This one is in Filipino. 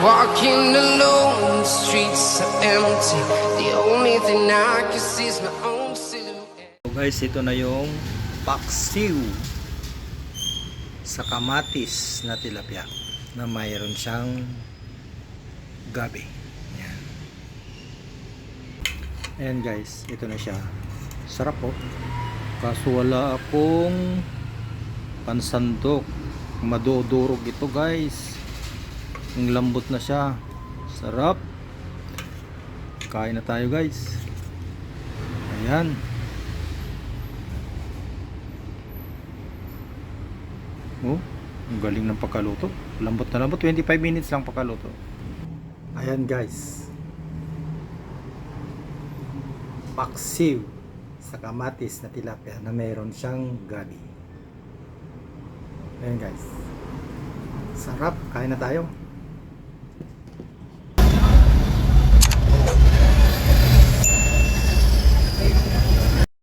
Walking alone, the streets are empty. The only thing I can see is my own silhouette. So guys, ito na yung paksiw sa kamatis na tilapia na mayroon siyang gabi. Ayan. Guys, ito na siya. Sarap po. Kaso wala akong pansandok. Madodurog ito guys. Ang lambot na siya. Sarap. Kain na tayo guys. Ayan. Oh, ang galing ng pagkaluto. Lambot na lambot. 25 minutes lang pagkaluto. Ayan guys. Paksiw sa kamatis na tilapia na mayroon siyang gabi. Ayan guys. Sarap. Kain na tayo.